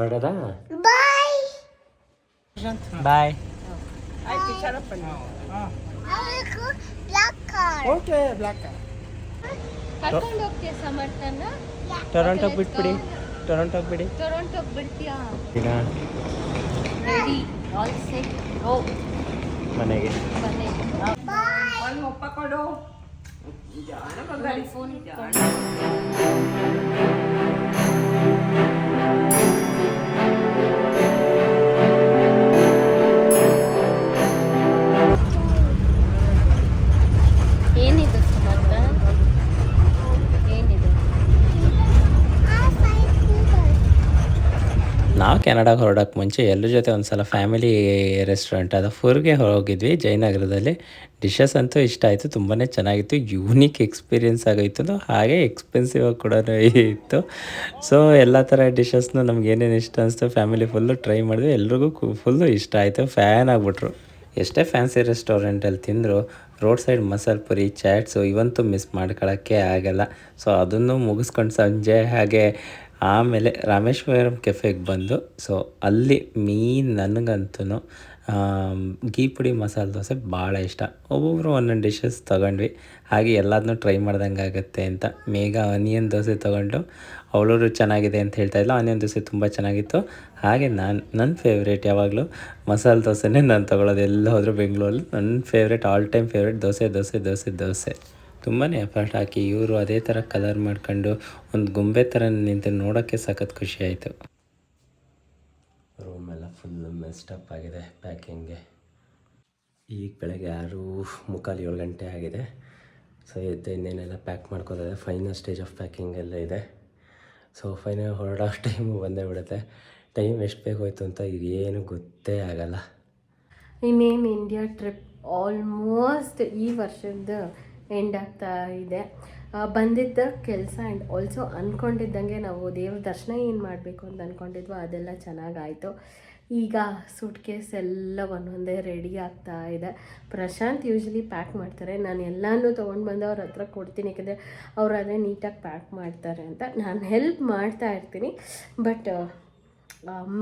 ಹೊರಡದ? ಬಾಯ್. ಟೊರೊಂಟೋಗೆ ಬಿಟ್ಬಿಡಿ. ಟೊರೊಂಟೋಗೆ ಬಿಡಿ. ಟೊರೊಂಟೋಗೆ ಬಿಡ್ತೀಯಾ? ಈಗ ರೆಡಿ ಆಲ್ ಸೆಟ್ ಗೋ ಮನೆಗೆ. ಫೋನ್ ಕೆನಡಾಗೆ ಹೊರಡೋಕ್ಕೆ ಮುಂಚೆ ಎಲ್ಲರ ಜೊತೆ ಒಂದು ಸಲ ಫ್ಯಾಮಿಲಿ ರೆಸ್ಟೋರೆಂಟ್ ಅದು ಫುರ್ಗೆ ಹೋಗಿದ್ವಿ. ಜಯನಗರದಲ್ಲಿ ಡಿಶಸ್ ಅಂತೂ ಇಷ್ಟ ಆಯಿತು ತುಂಬಾ ಚೆನ್ನಾಗಿತ್ತು. ಯೂನಿಕ್ ಎಕ್ಸ್ಪೀರಿಯೆನ್ಸ್ ಆಗೋಯ್ತು ಹಾಗೆ ಎಕ್ಸ್ಪೆನ್ಸಿವ್ ಆಗಿ ಕೂಡ ಇತ್ತು. ಸೊ ಎಲ್ಲ ಥರ ಡಿಶಸ್ನು ನಮ್ಗೆ ಏನೇನು ಇಷ್ಟ ಅನಿಸ್ತು ಫ್ಯಾಮಿಲಿ ಫುಲ್ಲು ಟ್ರೈ ಮಾಡಿದ್ವಿ. ಎಲ್ರಿಗೂ ಫುಲ್ಲು ಇಷ್ಟ ಆಯಿತು. ಫ್ಯಾನ್ ಆಗಿಬಿಟ್ರು. ಎಷ್ಟೇ ಫ್ಯಾನ್ಸಿ ರೆಸ್ಟೋರೆಂಟಲ್ಲಿ ತಿಂದರು ರೋಡ್ ಸೈಡ್ ಮಸಾಲೆ ಪುರಿ ಚಾಟ್ಸು ಇವಂತೂ ಮಿಸ್ ಮಾಡ್ಕೊಳ್ಳೋಕ್ಕೆ ಆಗಲ್ಲ. ಸೊ ಅದನ್ನು ಮುಗಿಸ್ಕೊಂಡು ಸಂಜೆ ಹಾಗೆ ಆಮೇಲೆ ರಾಮೇಶ್ವರಂ ಕೆಫೆಗೆ ಬಂದು ಸೊ ಅಲ್ಲಿ ಮೀನ್ ನನಗಂತೂ ಗೀ ಪುಡಿ ಮಸಾಲೆ ದೋಸೆ ಭಾಳ ಇಷ್ಟ. ಒಬ್ಬೊಬ್ಬರು ಒಂದೊಂದು ಡಿಶಸ್ ತೊಗೊಂಡ್ವಿ. ಹಾಗೆ ಎಲ್ಲದನ್ನೂ ಟ್ರೈ ಮಾಡ್ದಂಗೆ ಆಗುತ್ತೆ ಅಂತ ಮೇಘ ಆನಿಯನ್ ದೋಸೆ ತೊಗೊಂಡು, ಅವಳೂರು ಚೆನ್ನಾಗಿದೆ ಅಂತ ಹೇಳ್ತಾ ಇದ್ಲು. ಆನಿಯನ್ ದೋಸೆ ತುಂಬ ಚೆನ್ನಾಗಿತ್ತು. ಹಾಗೆ ನಾನು ನನ್ನ ಫೇವ್ರೇಟ್ ಯಾವಾಗಲೂ ಮಸಾಲೆ ದೋಸೆನೇ ನಾನು ತೊಗೊಳೋದು. ಎಲ್ಲ ಹೋದರೂ ಬೆಂಗಳೂರಲ್ಲಿ ನನ್ನ favourite all time favourite dosa dosa dosa dosa. ತುಂಬಾ ಎಫರ್ಟ್ ಹಾಕಿ ಇವರು ಅದೇ ಥರ ಕಲರ್ ಮಾಡ್ಕೊಂಡು ಒಂದು ಗೊಂಬೆ ಥರ ನಿಂತು ನೋಡೋಕ್ಕೆ ಸಖತ್ ಖುಷಿ ಆಯಿತು. ರೂಮೆಲ್ಲ ಫುಲ್ ಮೆಸ್ಟಪ್ ಆಗಿದೆ ಪ್ಯಾಕಿಂಗ್ಗೆ ಈಗ ಬೆಳಗ್ಗೆ ಆರು ಮುಕ್ಕಾಲು ಏಳು ಗಂಟೆ ಆಗಿದೆ. ಸೊ ಎದ್ದು ಇನ್ನೇನೆಲ್ಲ ಪ್ಯಾಕ್ ಮಾಡ್ಕೊತಾರೆ ಫೈನಲ್ ಸ್ಟೇಜ್ ಆಫ್ ಪ್ಯಾಕಿಂಗ್ ಎಲ್ಲ ಇದೆ. ಸೊ ಫೈನಲ್ ಹೊರಡೋ ಟೈಮು ಬಂದೇ ಬಿಡುತ್ತೆ. ಟೈಮ್ ಎಷ್ಟು ಬೇಗ ಅಂತ ಅಂತ ಏನು ಗೊತ್ತೇ ಆಗಲ್ಲ. ಇನ್ನೇನು ಇಂಡಿಯಾ ಟ್ರಿಪ್ ಆಲ್ಮೋಸ್ಟ್ ಈ ವರ್ಷದ ಎಂಡ್ ಆಗ್ತಾ ಇದೆ. ಬಂದಿದ್ದ ಕೆಲಸ ಆ್ಯಂಡ್ ಆಲ್ಸೋ ಅಂದ್ಕೊಂಡಿದ್ದಂಗೆ ನಾವು ದೇವ್ರ ದರ್ಶನ ಏನು ಮಾಡಬೇಕು ಅಂತ ಅಂದ್ಕೊಂಡಿದ್ವೋ ಅದೆಲ್ಲ ಚೆನ್ನಾಗಾಯಿತು. ಈಗ ಸೂಟ್ ಕೇಸ್ ಎಲ್ಲ ಒಂದೊಂದೇ ರೆಡಿ ಆಗ್ತಾ ಇದೆ. ಪ್ರಶಾಂತ್ ಯೂಶ್ವಲಿ ಪ್ಯಾಕ್ ಮಾಡ್ತಾರೆ. ನಾನು ಎಲ್ಲನೂ ತೊಗೊಂಡು ಬಂದು ಅವ್ರ ಹತ್ರ ಕೊಡ್ತೀನಿ, ಯಾಕಂದರೆ ಅವ್ರು ಅದೇ ನೀಟಾಗಿ ಪ್ಯಾಕ್ ಮಾಡ್ತಾರೆ ಅಂತ. ನಾನು ಹೆಲ್ಪ್ ಮಾಡ್ತಾ ಇರ್ತೀನಿ ಬಟ್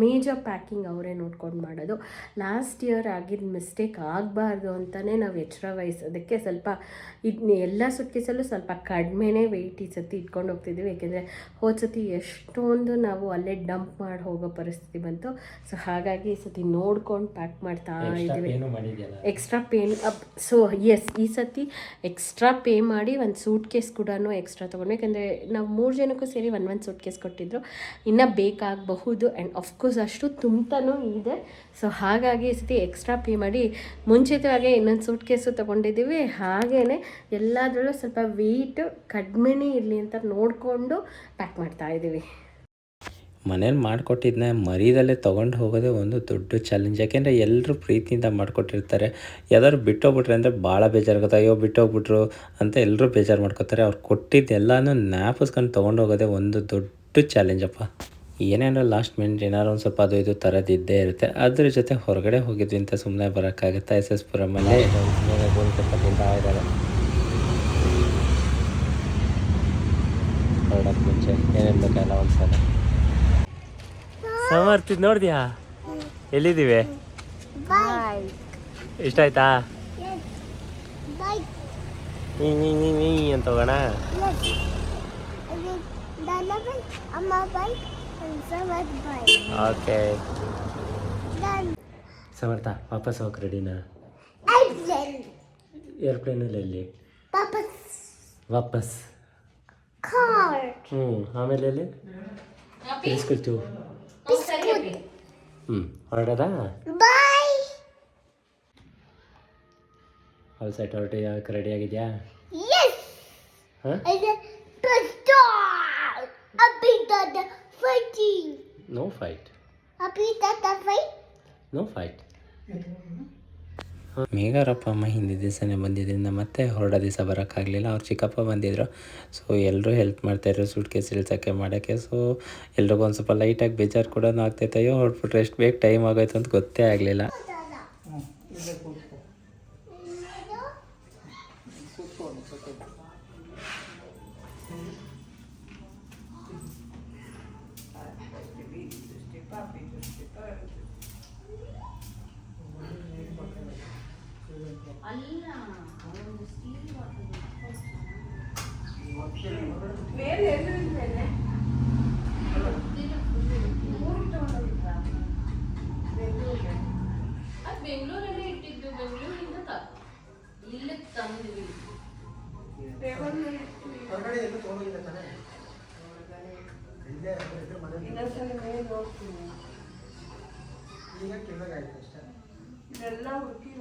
ಮೇಜರ್ ಪ್ಯಾಕಿಂಗ್ ಅವರೇ ನೋಡ್ಕೊಂಡು ಮಾಡೋದು. ಲಾಸ್ಟ್ ಇಯರ್ ಆಗಿದ್ದ ಮಿಸ್ಟೇಕ್ ಆಗಬಾರ್ದು ಅಂತಲೇ ನಾವು ಎಚ್ಚರ ವಹಿಸೋದಕ್ಕೆ ಸ್ವಲ್ಪ ಇದನ್ನ ಎಲ್ಲ ಸುಟ್ಕೇಸಲ್ಲೂ ಸ್ವಲ್ಪ ಕಡಿಮೆನೇ ವೆಯ್ಟ್ ಈ ಸತಿ ಇಟ್ಕೊಂಡು ಹೋಗ್ತಿದ್ದೀವಿ ಯಾಕೆಂದರೆ ಹೋದ ಸತಿ ಎಷ್ಟೊಂದು ನಾವು ಅಲ್ಲೇ ಡಂಪ್ ಮಾಡಿ ಹೋಗೋ ಪರಿಸ್ಥಿತಿ ಬಂತು. ಸೊ ಹಾಗಾಗಿ ಈ ಸತಿ ನೋಡ್ಕೊಂಡು ಪ್ಯಾಕ್ ಮಾಡ್ತಾ ಇದ್ದೀವಿ extra pay up so yes ಈ ಸತಿ ಎಕ್ಸ್ಟ್ರಾ ಪೇ ಮಾಡಿ ಒಂದು ಸೂಟ್ ಕೇಸ್ ಕೂಡ ಎಕ್ಸ್ಟ್ರಾ ತೊಗೊಂಡು. ಯಾಕೆಂದರೆ ನಾವು ಮೂರು ಜನಕ್ಕೂ ಸೇರಿ ಒಂದು ಒಂದು ಸೂಟ್ ಕೇಸ್ ಕೊಟ್ಟಿದ್ರು. ಇನ್ನೂ ಬೇಕಾಗಬಹುದು ಆ್ಯಂಡ್ ಅಫ್ಕೋರ್ಸ್ ಅಷ್ಟು ತುಂಬ್ತಾನೂ ಇದೆ. ಸೊ ಹಾಗಾಗಿ ಈ ಸತಿ ಎಕ್ಸ್ಟ್ರಾ ಪೇ ಮಾಡಿ ಮುಂಚಿತವಾಗಿ ಇನ್ನೊಂದು ಸೂಟ್ ಕೇಸು ತೊಗೊಂಡಿದ್ದೀವಿ. ಹಾಗೇ ಎಲ್ಲದರಲ್ಲೂ ಸ್ವಲ್ಪ ವೆಯ್ಟ್ ಕಡಿಮೆನೇ ಇರಲಿ ಅಂತ ನೋಡಿಕೊಂಡು ಪ್ಯಾಕ್ ಮಾಡ್ತಾ ಇದ್ದೀವಿ. ಮನೇಲಿ ಮಾಡಿಕೊಟ್ಟಿದ್ದನ್ನ ಮರಿದಲ್ಲೇ ತೊಗೊಂಡು ಹೋಗೋದೇ ಒಂದು ದೊಡ್ಡ ಚಾಲೆಂಜ್ ಯಾಕೆಂದರೆ ಎಲ್ಲರೂ ಪ್ರೀತಿಯಿಂದ ಮಾಡಿಕೊಟ್ಟಿರ್ತಾರೆ. ಯಾವ್ದಾದ್ರು ಬಿಟ್ಟೋಗ್ಬಿಟ್ರೆ ಅಂದರೆ ಭಾಳ ಬೇಜಾರಾಗುತ್ತೆ. ಅಯ್ಯೋ, ಬಿಟ್ಟೋಗ್ಬಿಟ್ರು ಅಂತ ಎಲ್ಲರೂ ಬೇಜಾರು ಮಾಡ್ಕೊತಾರೆ. ಅವ್ರು ಕೊಟ್ಟಿದ್ದೆಲ್ಲನೂ ಜ್ಞಾಪಿಸ್ಕೊಂಡು ತೊಗೊಂಡು ಹೋಗೋದೇ ಒಂದು ದೊಡ್ಡ ಚಾಲೆಂಜಪ್ಪ ಏನೇನೋ ಲಾಸ್ಟ್ ಮಿನಿಟ್ ಏನಾದ್ರು ಒಂದು ಸ್ವಲ್ಪ ಅದು ಇದು ಥರದಿದ್ದೇ ಇರುತ್ತೆ. ಅದ್ರ ಜೊತೆ ಹೊರಗಡೆ ಹೋಗಿದ್ವಿ ಅಂತ ಸುಮ್ಮನೆ ಬರೋಕ್ಕಾಗುತ್ತಾ ಎಸ್ ಎಸ್ ಪುರಮಲ್ಲಿ. ತಿಂತಾ ಇದ್ದಾರೆ ಹೊರಡೋಕ್ಕೆ ಮುಂಚೆ ಏನೇನು ಬೇಕಲ್ಲ ಒಂದು ಸಲ ಸಮರ್ತಿದ್ ನೋಡಿದ್ಯಾ? ಎಲ್ಲಿದ್ದೀವಿ? ಇಷ್ಟ ಆಯ್ತಾ? ಬಾಯ್ ನೀ ನೀ ನೀ ನೀ ಅಂತ ಹೋಗೋಣ? ಅಮ್ಮ ಬಾಯ್ ಓಕೆ ಸಮರ್ಥ ವಾಪಸ್ ಹೋಗಿ ರೆಡಿನಾ ಏರ್ಪ್ಲೇನಲ್ಲಿ ಎಲ್ಲಿ? ವಾಪಸ್. ಹ್ಞೂ ಆಮೇಲೆ ಎಲ್ಲಿ? ತಿರ್ಸ್ಕೊಳ್ತು ಹ್ಞೂ ಹೊರಡದ? ಹೌದು ಅವ್ರ ಸೈಟ್ ಹೊರಟಿ ರೆಡಿ ಆಗಿದೆಯಾ? ಹಾಂ ಇದು ಟಸ್ಟಾರ್ ಅಪ್ಪಿ ತಾತ ಫೈಟಿಂಗ್ ನೋ ಫೈಟ್ ಅಪ್ಪಿ ತಾತ fight? ನೋ ಫೈಟ್ ಮೇಘಾರಪ್ಪ ಅಮ್ಮ ಹಿಂದಿನ ದಿವಸನೇ ಬಂದಿದ್ದರಿಂದ ಮತ್ತೆ ಹೊರಡ ದಿವಸ ಬರೋಕ್ಕಾಗಲಿಲ್ಲ. ಅವ್ರು ಚಿಕ್ಕಪ್ಪ ಬಂದಿದ್ರು. ಸೊ ಎಲ್ಲರೂ ಹೆಲ್ಪ್ ಮಾಡ್ತಾಯಿದ್ರು ಸೂಟ್ ಕೇಸ್ ಇಳ್ಸೋಕ್ಕೆ ಮಾಡೋಕ್ಕೆ. ಸೊ ಎಲ್ರಿಗೂ ಒಂದು ಸ್ವಲ್ಪ ಲೈಟಾಗಿ ಬೇಜಾರು ಕೂಡ ಆಗ್ತೈತೆ ಅಯ್ಯೋ ಹೊರಟ್ಬಿಟ್ರೆ ಎಷ್ಟು ಬೇಗ ಟೈಮ್ ಆಗೋಯ್ತು ಅಂತ ಗೊತ್ತೇ ಆಗಲಿಲ್ಲ. ಇಲ್ಲೇ ಮೇಲೆ ಹೋಗ್ತೀನಿ. ಈಗ ಕೆಳಗಾಯ್ತು ಅಷ್ಟೇ. ಇದೆಲ್ಲ ಹುಡುಕಿ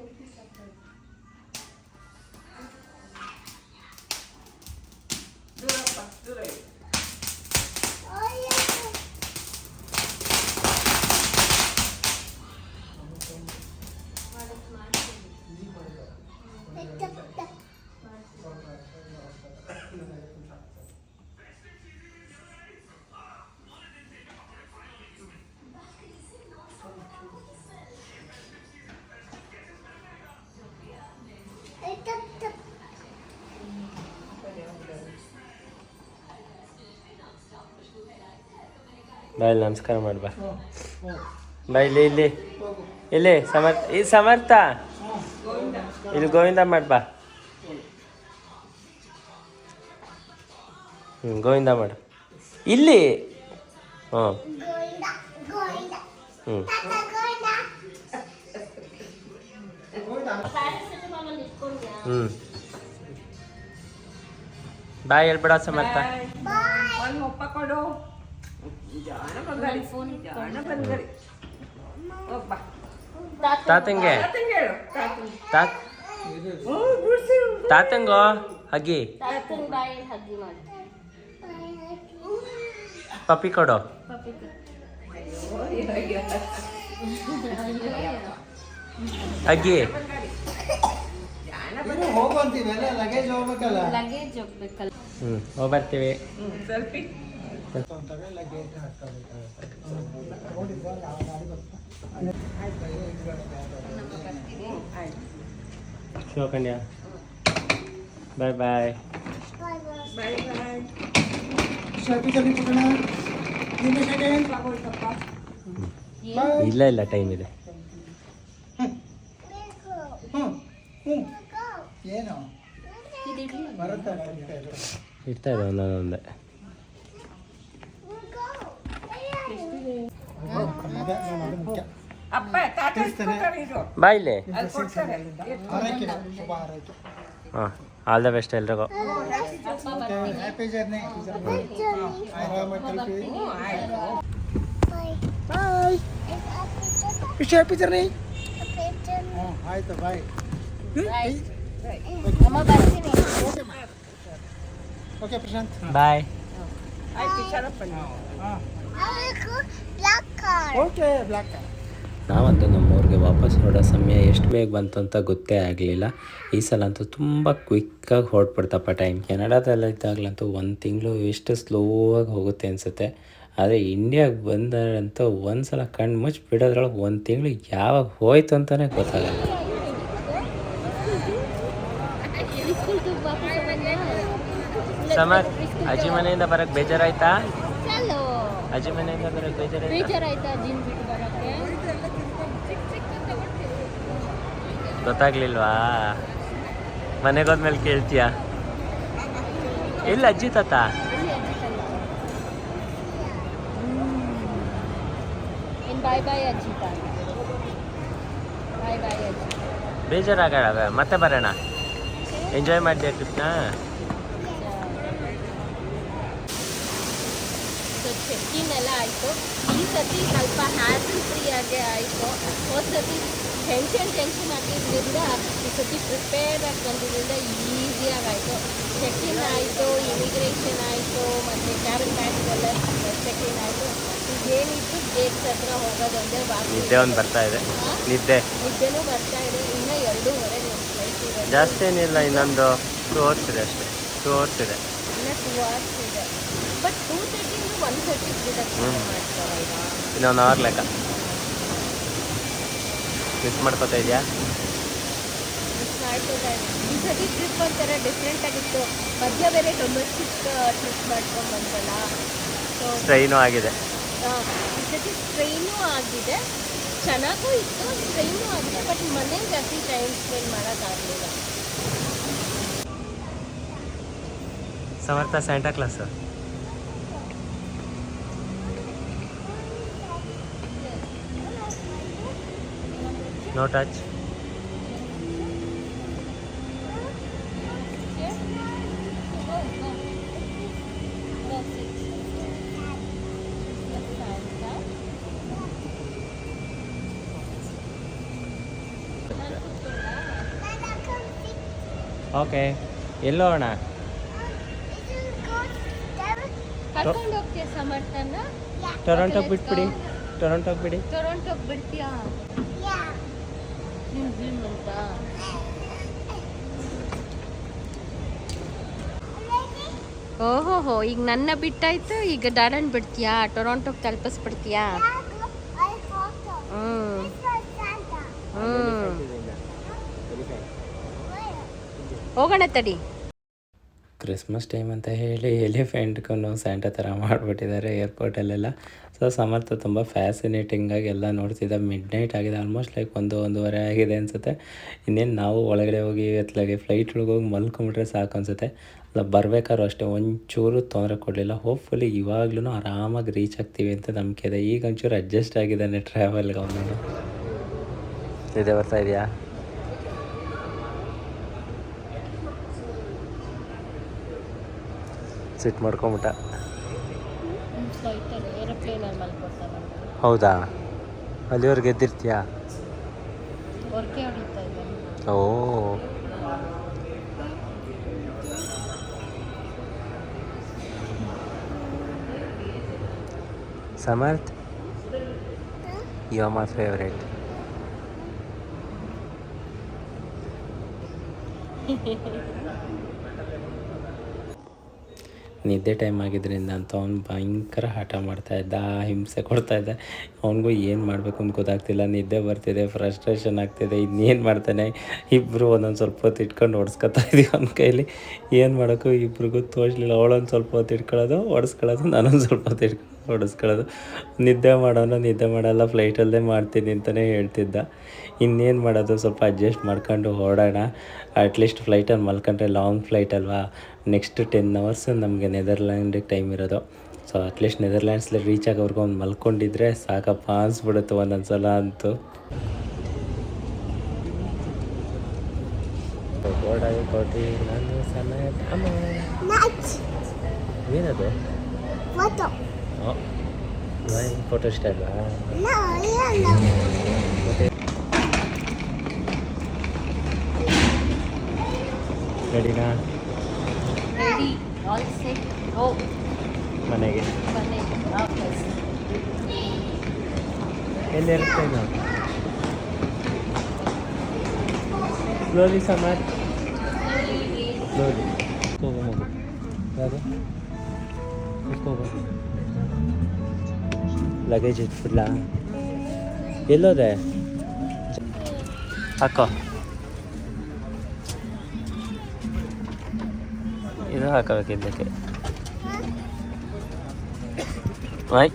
ಬಾಯ್ ನಮಸ್ಕಾರ ಮಾಡ್ಬಾ. ಬಾ ಬಾ ಇಲ್ಲಿ ಇಲ್ಲಿ. ಇಲ್ಲಿ, ಸಮರ್ಥ, ಈ ಸಮರ್ಥ. ಇಲ್ಲಿ ಗೋವಿಂದ ಮಾಡಿ ಬಾ ಹ್ಞೂ ಗೋವಿಂದ ಮಾಡು. ಇಲ್ಲಿ. ಹ್ಞೂ ಹ್ಞೂ. ಹ್ಞೂ ಬಾಯ್ ಹೇಳ್ಬೇಡ ಸಮರ್ಥ. ತಾತಂಗೆ? ತಾತಂಗೆ ಹಗ್ಗಿ. ಪಪ್ಪಿ ಕೊಡು. ಹಗ್ಗಿ. ಇನ್ನು ಸೆಲ್ಫಿ ಶಿವಕನ್ಯಾ. ಬಾಯ್ ಬಾಯ್ ಬಾಯ್ ಬಾಯ್ ಶಾಪಿ ಜಲ್ದಿ ಪುಟ್ಟಣ ನಿನ್ನ ಸೆಕೆಂಡ್ ಇಲ್ಲ ಇಲ್ಲ ಟೈಮ್ ಇದೆ ಏನು ಇಡ್ತಾ ಇದೆ ಒಂದೊಂದೊಂದೇ. ಅಪ್ಪ ತಾತ ಕೊಡ್ತಾರೆ ಇದು? ಬಾ ಇಲ್ಲಿ ಅಲ್ಲಿ ಕೊಡ್ತಾರೆ. ಹಾಂ ಆಲ್ ದ ಬೆಸ್ಟ್ ಎಲ್ರಿಗೂ. ಹ್ಯಾಪಿ ಜರ್ನಿ ಆಯ್ತು ಬಾಯ್ ವಿಶ್ ಹ್ಯಾಪಿ ಜರ್ನಿ ಹ್ಞೂ ಆಯ್ತು ಬಾಯ್ ಓಕೆ ಪ್ರಶಾಂತ್ ಬಾಯ್ ಆಯ್ತು ಹಾಂ. ಓಕೆ ಬ್ಲ್ಯಾಕ್ ನಾವಂತೂ ನಮ್ಮೂರಿಗೆ ವಾಪಸ್ ಹೊರಡೋ ಸಮಯ ಎಷ್ಟು ಬೇಗ ಬಂತು ಅಂತ ಗೊತ್ತೇ ಆಗಲಿಲ್ಲ. ಈ ಸಲ ಅಂತೂ ತುಂಬ ಕ್ವಿಕ್ಕಾಗಿ ಹೊರಟ್ಬಿಡ್ತಪ್ಪ ಟೈಮ್ ಕೆನಡಾದಲ್ಲಿದ್ದಾಗಲಂತೂ ಒಂದು ತಿಂಗಳು ಎಷ್ಟು ಸ್ಲೋವಾಗಿ ಹೋಗುತ್ತೆ ಅನಿಸುತ್ತೆ. ಆದರೆ ಇಂಡಿಯಾಗೆ ಬಂದಂತೂ ಒಂದು ಸಲ ಕಣ್ಣು ಮುಚ್ಚಿ ಬಿಡೋದ್ರೊಳಗೆ ಒಂದು ತಿಂಗಳು ಯಾವಾಗ ಹೋಯ್ತು ಅಂತಲೇ ಗೊತ್ತಾಗಲ್ಲ. ಸಮಾಜ್ ಅಜ್ಜಿ ಮನೆಯಿಂದ ಬರೋಕ್ಕೆ ಬೇಜಾರಾಯ್ತಾ? ಅಜ್ಜಿ ಮನೆಯಿಂದ ಬಿಟ್ಟು ಬರೋಕ್ಕೆ? ಗೊತ್ತಾಗ್ಲಿಲ್ವಾ? ಮನೆಗೋದ್ಮೇಲೆ ಕೇಳ್ತೀಯ? ಇಲ್ಲ ಅಜ್ಜಿ ತಾತ? ಬಾಯ್ ಬಾಯ್ ಅಜ್ಜಿ ಬಾಯ್ ಬಾಯ್ ಅಜ್ಜಿ ಬೇಜಾರಾಗ ಮತ್ತೆ ಬರೋಣ. ಎಂಜಾಯ್ ಮಾಡಿದೆ ಟ್ರಿಪ್ನ ಸೊ ಚೆಕ್ಕಿನ್ ಎಲ್ಲ ಆಯಿತು. ಈ ಸತಿ ಸ್ವಲ್ಪ ಹ್ಯಾಸಲ್ ಫ್ರೀ ಆಗಿ ಆಯಿತು. ಹೋದ ಸತಿ ಟೆನ್ಷನ್ ಟೆನ್ಷನ್ ಆಗಿದ್ದರಿಂದ ಈ ಸತಿ ಪ್ರಿಪೇರ್ ಆಗಿ ಬಂದಿದ್ದರಿಂದ ಈಸಿಯಾಗಿ ಆಯಿತು ಚೆಕ್ಕಿನ್ ಆಯಿತು ಇಮಿಗ್ರೇಷನ್ ಆಯಿತು ಮತ್ತು ಕ್ಯಾಬಿನ್ ಬ್ಯಾಗ್ಸೆಲ್ಲ ಚೆಕ್ಕಿನ್ ಆಯಿತು. ಏನಿತ್ತು ಗೇಟ್ಸ್ ಹತ್ರ ಹೋಗೋದೊಂದೇ ಬಾಕಿ ನಿದ್ದೆ ಒಂದು ಬರ್ತಾ ಇದೆ. ನಿದ್ದೆ. ನಿದ್ದೆನೂ ಬರ್ತಾ ಇದೆ. ಇನ್ನೂ ಎರಡೂವರೆ ಜಾಸ್ತಿ ಏನಿಲ್ಲ ಇನ್ನೊಂದು ಟೂ ಅವರ್ಸ್ ಇದೆ ಅಷ್ಟೇ. ಟೂ ಅವರ್ಸ್ ಇದೆ. ಇನ್ನೂ ಟೂ ಅವರ್ಸ್ ಇದೆ ಬಟ್ ಟೂ ತರ್ಟಿಂದ ಒನ್ ತರ್ಟಿಗೆ ಬಿಡಕ್ಕೆ ಹ್ಮ್. ಮಾಡ್ತಾರೆ ಈಗ ಇನ್ನೊಂದು ಅವರ್ ಲೆಕ್ಕ. ಮಿಸ್ ಮಾಡ್ಕೋತಾ ಇದೆಯಾ. ಈ ಸತಿ ಟ್ರಿಪ್ ಒಂಥರ ಡಿಫ್ರೆಂಟ್ ಆಗಿತ್ತು. ಮಧ್ಯ ಬೇರೆ ಡೊಮೆಸ್ಟಿಕ್ ಟ್ರಿಪ್ ಮಾಡ್ಕೊಂಡು ಬಂದಲ್ಲ ಸೊ ಟ್ರೈನು ಆಗಿದೆ. ಈ ಸತಿ ಟ್ರೈನು ಆಗಿದೆ. ಚೆನ್ನಾಗೂ ಇತ್ತು ಟ್ರೈನು ಆಗಿದೆ ಬಟ್ ಮನೆ ಜಾಸ್ತಿ ಟೈಮ್ ಸ್ಪೆಂಡ್ ಮಾಡೋಕ್ಕಾಗಲಿಲ್ಲ Samarth Santa Claus no touch okay ಎಲ್ಲೋಣ ಟೊರೊಂಟೋಗೆ ಬಿಟ್ಬಿಡಿ. ಟೊರೊಂಟೋಗೆ ಬಿಡಿ. ಟೊರೊಂಟೋಗೆ ಬಿಡ್ತೀಯಾ. ಜಿಮ್ ಅಂತ ಓಹೋಹೋ ಈಗ ನನ್ನ ಬಿಟ್ಟಾಯ್ತು. ಈಗ ಡಾರನ್ ಬಿಡ್ತೀಯಾ? ಟೊರೊಂಟೋಗೆ ತಲುಪಿಸ್ಬಿಡ್ತೀಯಾ? ಬಿಡ್ತೀಯಾ ಹ್ಮ್. ಹ್ಞೂ. ಹ್ಞೂ ಹೋಗೋಣ ತಡಿ. ಕ್ರಿಸ್ಮಸ್ ಟೈಮ್ ಅಂತ ಹೇಳಿ ಎಲಿಫೆಂಟ್ಗೂ ಸ್ಯಾಂಟಾ ಥರ ಮಾಡಿಬಿಟ್ಟಿದ್ದಾರೆ ಏರ್ಪೋರ್ಟಲ್ಲೆಲ್ಲ ಸೊ ಸಮರ್ಥ ತುಂಬ ಫ್ಯಾಸಿನೇಟಿಂಗಾಗಿ ಎಲ್ಲ ನೋಡ್ತಿದ್ದ. ಮಿಡ್ ನೈಟ್ ಆಗಿದೆ ಆಲ್ಮೋಸ್ಟ್ ಲೈಕ್ ಒಂದು, ಒಂದೂವರೆ ಆಗಿದೆ ಅನಿಸುತ್ತೆ. ಇನ್ನೇನು ನಾವು ಒಳಗಡೆ ಹೋಗಿ ಎತ್ಲಾಗೆ ಫ್ಲೈಟ್ ಒಳಗೆ ಹೋಗಿ ಮಲ್ಕೊಂಬಿಟ್ರೆ ಸಾಕು ಅನಿಸುತ್ತೆ. ಅಲ್ಲ, ಬರಬೇಕಾದ್ರೂ ಅಷ್ಟೇ, ಒಂಚೂರು ತೊಂದರೆ ಕೊಡಲಿಲ್ಲ. ಹೋಪ್ಫುಲಿ ಇವಾಗ್ಲೂ ಆರಾಮಾಗಿ ರೀಚ್ ಆಗ್ತೀವಿ ಅಂತ ನಂಬಿಕೆ ಇದೆ. ಈಗ ಒಂಚೂರು ಅಡ್ಜಸ್ಟ್ ಆಗಿದ್ದಾನೆ ಟ್ರಾವೆಲ್ಗೆ ಅವನು ಇದೆ ಬರ್ತಾ ಇದೆಯಾ? ಸಿಟ್ ಮಾಡ್ಕೊಂಬಿಟ್ಟ. ಹೌದಾ? ಅಲ್ಲಿವರೆಗೆ ಎದ್ದಿರ್ತೀಯಾ? ಓ. Samarth you are my favourite ನಿದ್ದೆ ಟೈಮ್ ಆಗಿದ್ದರಿಂದ ಅಂತ ಅವ್ನು ಭಯಂಕರ ಹಠ ಮಾಡ್ತಾ ಇದ್ದ ಹಿಂಸೆ ಕೊಡ್ತಾ ಇದ್ದ. ಅವನಿಗೂ ಏನು ಮಾಡಬೇಕು ಅಂತ ಗೊತ್ತಾಗ್ತಿಲ್ಲ. ನಿದ್ದೆ ಬರ್ತಿದೆ ಫ್ರಸ್ಟ್ರೇಷನ್ ಆಗ್ತಿದೆ, ಇನ್ನೇನು ಮಾಡ್ತಾನೆ? ಇಬ್ಬರು ಒಂದೊಂದು ಸ್ವಲ್ಪ ಹೊತ್ತು ಇಟ್ಕೊಂಡು ಹೊಡ್ಸ್ಕೊತಾ ಇದೀವಿ ಅವನ ಕೈಲಿ. ಏನು ಮಾಡೋಕ್ಕೂ ಇಬ್ರಿಗೂ ತೋರಿಸ್ಲಿಲ್ಲ ಅವಳೊಂದು ಸ್ವಲ್ಪ ಹೊತ್ತು ಇಟ್ಕೊಳ್ಳೋದು ಹೊಡೆಸ್ಕೊಳ್ಳೋದು ನಾನೊಂದು ಸ್ವಲ್ಪ ಹೊತ್ತು ಇಟ್ಕೊಂಡು ಹೊಡೆಸ್ಕೊಳ್ಳೋದು ನಿದ್ದೆ ಮಾಡೋಣ ನಿದ್ದೆ ಮಾಡಲ್ಲ ಫ್ಲೈಟಲ್ಲೇ ಮಾಡ್ತೀನಿ ಅಂತಲೇ ಹೇಳ್ತಿದ್ದ. ಇನ್ನೇನು ಮಾಡೋದು? ಸ್ವಲ್ಪ ಅಡ್ಜಸ್ಟ್ ಮಾಡ್ಕೊಂಡು ಓಡೋಣ. ಅಟ್ಲೀಸ್ಟ್ ಫ್ಲೈಟಲ್ಲಿ ಮಲ್ಕೊಂಡ್ರೆ ಲಾಂಗ್ ಫ್ಲೈಟ್ ಅಲ್ವಾ? ನೆಕ್ಸ್ಟ್ ಟೆನ್ ಅವರ್ಸ್ ನಮಗೆ ನೆದರ್ಲ್ಯಾಂಡ್ ಟೈಮ್ ಇರೋದು. ಸೊ ಅಟ್ಲೀಸ್ಟ್ ನೆದರ್ಲ್ಯಾಂಡ್ಸ್ಲಿ ರೀಚ್ ಆಗೋವರೆಗೂ ಒಂದು ಮಲ್ಕೊಂಡಿದ್ರೆ ಸಾಕಪ್ಪ ಅನ್ಸ್ಬಿಡುತ್ತೆ ಒಂದೊಂದು ಸಲ ಅಂತೂ. ಏನದು. ಫೋಟೋ ಇಷ್ಟ ಅಲ್ವಾ? Yeah, no. ರೆಡಿನಾ ರೆಡಿ ಆಲ್ ಸೆಟ್ ಗೋ ಮನೆಗೆ ಮನೆ ವಾಪಸ್ ಎಲ್ಲಿ ಇರುತ್ತೆ ನಾವು ಸ್ಲೋಲಿ ಸಮಾರ್ ಸ್ಲೋಲಿ ಹೋಗೋ ಹೋಗು ಯಾವುದು ಹೋಗೋ ಲಗೇಜ್ ಇಟ್ಬಿಡ್ಲಾ ಎಲ್ಲೋದೆ ಹಾಕಬೇಕು ಇದು ಹಾಕಬೇಕಿದ್ದಕ್ಕೆ ಆಯ್,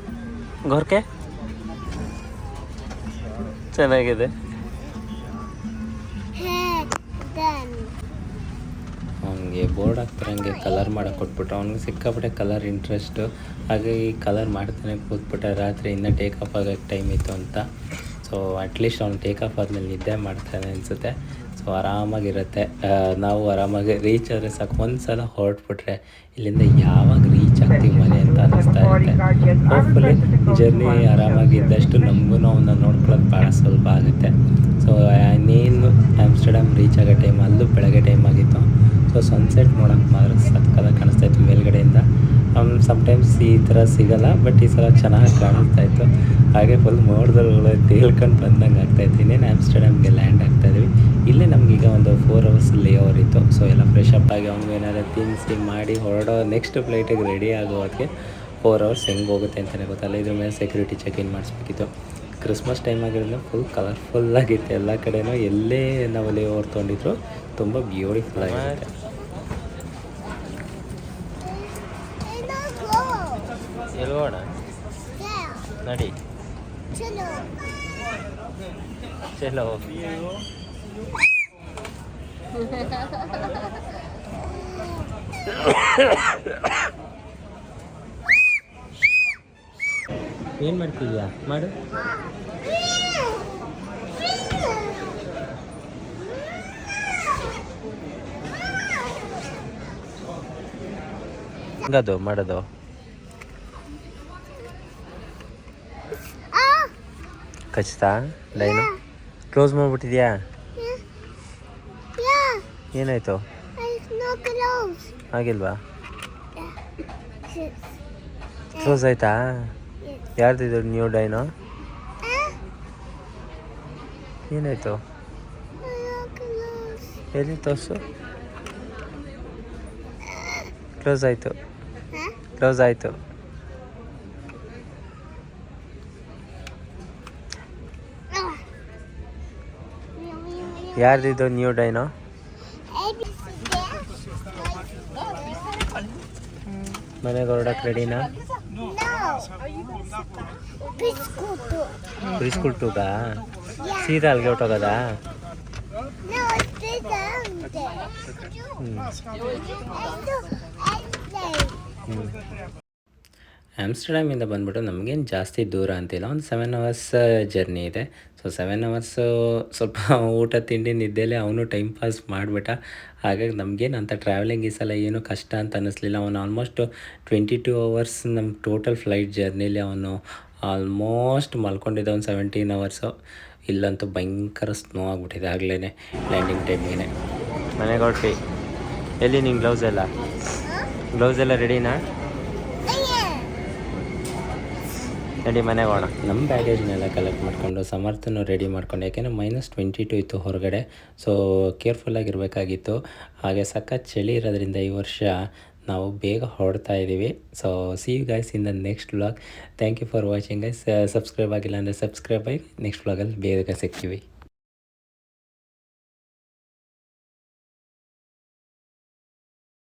ಗೋರ್ಕೆ? ಚೆನ್ನಾಗಿದೆ. ಅವನಿಗೆ ಬೋರ್ಡ್ ಹಾಕ್ತಾರಂಗೆ ಕಲರ್ ಮಾಡಕ್ಕೆ ಕೊಟ್ಬಿಟ್ಟು ಅವ್ನಿಗೆ ಸಿಕ್ಕಾಪಟ್ಟೆ ಕಲರ್ ಇಂಟ್ರೆಸ್ಟು ಹಾಗೆ ಈ ಕಲರ್ ಮಾಡ್ತಾನೆ ಕೂತ್ಬಿಟ್ಟೆ ರಾತ್ರಿ ಇನ್ನೂ ಟೇಕ್ ಆಫ್ ಆಗೋಕ್ಕೆ ಟೈಮ್ ಇತ್ತು ಅಂತ. ಸೊ ಅಟ್ಲೀಸ್ಟ್ ಅವ್ನು ಟೇಕ್ ಆಫ್ ಆದಮೇಲೆ ನಿದ್ದೆ ಮಾಡ್ತಾನೆ ಅನಿಸುತ್ತೆ. ಸೊ ಆರಾಮಾಗಿರುತ್ತೆ. ನಾವು ಆರಾಮಾಗಿ ರೀಚ್ ಆದರೆ ಸಾಕು. ಒಂದು ಸಲ ಹೊರಟ್ಬಿಟ್ರೆ ಇಲ್ಲಿಂದ ಯಾವಾಗ ರೀಚ್ ಆಗ್ತೀವಿ ಮನೆ ಅಂತ ಅನ್ನಿಸ್ತಾ ಇರುತ್ತೆ. ಹೋಪ್ಫುಲಿ ಜರ್ನಿ ಆರಾಮಾಗಿ ಇದ್ದಷ್ಟು ನಮಗೂ ಅವನ್ನ ನೋಡ್ಕೊಳ್ಳೋದು ಭಾಳ ಸ್ವಲ್ಪ ಆಗುತ್ತೆ. ಸೊ ಇನ್ನೇನು ಆಮ್ಸ್ಟರ್ಡಮ್ ರೀಚ್ ಆಗೋ ಟೈಮ್ ಅಲ್ಲೂ ಬೆಳಗ್ಗೆ ಟೈಮ್ ಆಗಿತ್ತು. ಸೊ ಸನ್ಸೆಟ್ ನೋಡೋಕೆ ಮಾತ್ರ ಸಕ್ಕದಾಗಿ ಕಾಣಿಸ್ತಾ ಇತ್ತು ಮೇಲ್ಗಡೆಯಿಂದ. ಸಮ್ಟೈಮ್ಸ್ ಈ ಥರ ಸಿಗಲ್ಲ ಬಟ್ ಈ ಸಲ ಚೆನ್ನಾಗಿ ಕಾಣಿಸ್ತಾ ಇತ್ತು. ಹಾಗೆ ಫುಲ್ ಮೋಡ್ದಲ್ಲಿ ತೇಳ್ಕೊಂಡು ಬಂದಂಗೆ ಆಗ್ತಾಯಿತ್ತು ಇನ್ನೇನು ಆಮ್ಸ್ಟರ್ಡಮ್ಗೆ ಲ್ಯಾಂಡ್ ಆಗ್ತಾಯಿದ್ವಿ ಇಲ್ಲೇ ಈಗ ಒಂದು ಫೋರ್ ಅವರ್ಸ್ ಲೇ ಓವರ್ ಇತ್ತು. ಸೊ ಎಲ್ಲ ಫ್ರೆಶ್ ಅಪ್ ಆಗಿ ಅವ್ನಿಗೆ ಏನಾದ್ರು ತಿನ್ಸಿ ಮಾಡಿ ಹೊರಡೋ ನೆಕ್ಸ್ಟ್ ಫ್ಲೈಟಿಗೆ ರೆಡಿ ಆಗೋದಕ್ಕೆ ಫೋರ್ ಅವರ್ಸ್ ಹೆಂಗೆ ಹೋಗುತ್ತೆ ಅಂತಲೇ ಗೊತ್ತಲ್ಲ. ಇದ್ರ ಮೇಲೆ ಸೆಕ್ಯೂರಿಟಿ ಚೆಕ್ ಇನ್ ಮಾಡಿಸ್ಬೇಕಿತ್ತು. ಕ್ರಿಸ್ಮಸ್ ಟೈಮ್ ಆಗಿರೋದ್ರಿಂದ ಫುಲ್ ಕಲರ್ಫುಲ್ ಆಗಿತ್ತು. ಎಲ್ಲ ಕಡೆನೂ ಎಲ್ಲೇ ನಾವು ಲೇ ಓವರ್ ತೊಗೊಂಡಿದ್ರು ತುಂಬ ಬ್ಯೂಟಿಫುಲ್ ಆಗಿರುತ್ತೆ. ಎಲ್ಗೋಣ? Yeah. ನಡಿ. ಚಲೋ. ಚಲೋ. ಏನು ಮಾಡ್ತಿದ್ಯಾ? ಮಾಡು. ಹಂಗದು ಮಾಡೋದು. ಖಚಿತ ಲೈನು? ಕ್ಲೋಸ್ ಮಾಡ್ಬಿಟ್ಟಿದ್ಯಾ? ಏನಾಯ್ತು? ಆಗಿಲ್ವಾ. ಕ್ಲೋಸ್ ಆಯ್ತಾ? ಯಾರ್ದು ಯಾರ್ದಿದು ನ್ಯೂ ಡೈನು ಏನಾಯಿತು? ಎಲ್ಲಿ ತೋರಿಸು? ಕ್ಲೋಸ್ ಆಯಿತು. ಕ್ಲೋಸ್ ಕ್ಲೋಸ್ ಆಯಿತು. ಇದು ನ್ಯೂ ಡೈನು ಮನೆಗೆ ಹೊರಡಕ್ಕೆ ರೆಡಿನಾ ಬಿಸ್ಕುಟು. ಟೂಗಾ ಸೀದಾ ಅಲ್ಲಿಗೆ ಹೊಟ್ಟೋಗೋದಾ ಆಮ್ಸ್ಟರ್ಡ್ಯಾಮಿಂದ ಬಂದ್ಬಿಟ್ಟು ನಮಗೇನು ಜಾಸ್ತಿ ದೂರ ಅಂತಿಲ್ಲ. ಒಂದು ಸೆವೆನ್ ಅವರ್ಸ್ ಜರ್ನಿ ಇದೆ. ಸೊ ಸೆವೆನ್ ಅವರ್ಸು ಸ್ವಲ್ಪ ಊಟ ತಿಂಡಿ ನಿದ್ದೆಲೆ ಅವನು ಟೈಮ್ ಪಾಸ್ ಮಾಡಿಬಿಟ್ಟ. ಹಾಗಾಗಿ ನಮಗೇನು ಅಂತ ಟ್ರಾವೆಲಿಂಗ್ ಈ ಸಲ ಏನು ಕಷ್ಟ ಅಂತ ಅನ್ನಿಸ್ಲಿಲ್ಲ ಅವನು ಆಲ್ಮೋಸ್ಟ್ ಟ್ವೆಂಟಿ ಟೂ ಅವರ್ಸ್ ನಮ್ಮ ಟೋಟಲ್ ಫ್ಲೈಟ್ ಜರ್ನಿಲಿ ಅವನು ಆಲ್ಮೋಸ್ಟ್ ಮಲ್ಕೊಂಡಿದ್ದ ಒಂದು ಸೆವೆಂಟೀನ್ ಅವರ್ಸು ಇಲ್ಲಂತೂ ಭಯಂಕರ ಸ್ನೋ ಆಗಿಬಿಟ್ಟಿದೆ ಆಗಲೇ ಲ್ಯಾಂಡಿಂಗ್ ಟೈಮಿಗೆ ಮನೆಗೆ ಹೊರಟಿ ಎಲ್ಲಿ ನಿಂಗೆ ಗ್ಲೌಸ್ ಎಲ್ಲ? ಗ್ಲೌಸ್ ಎಲ್ಲ ರೆಡಿನಾ ನಡಿ ಮನೆಗೆ ಹೋಗೋಣ. ನಮ್ಮ ಬ್ಯಾಗೇಜ್ನೆಲ್ಲ ಕಲೆಕ್ಟ್ ಮಾಡಿಕೊಂಡು ಸಮರ್ಥನ ರೆಡಿ ಮಾಡ್ಕೊಂಡು, ಯಾಕೆಂದರೆ ಮೈನಸ್ ಟ್ವೆಂಟಿ ಟು ಇತ್ತು ಹೊರಗಡೆ. ಸೊ ಕೇರ್ಫುಲ್ಲಾಗಿರಬೇಕಾಗಿತ್ತು ಹಾಗೆ ಸಖತ್ ಚಳಿ ಇರೋದ್ರಿಂದ ಈ ವರ್ಷ ನಾವು ಬೇಗ ಹೊರಡ್ತಾ ಇದ್ದೀವಿ so see you guys in the next vlog thank you for watching guys subscribe ಆಗಿಲ್ಲ ಅಂದರೆ ಸಬ್ಸ್ಕ್ರೈಬ್ ಆಗಿ ನೆಕ್ಸ್ಟ್ ವ್ಲಾಗಲ್ಲಿ ಬೇಗ ಸಿಗ್ತೀವಿ.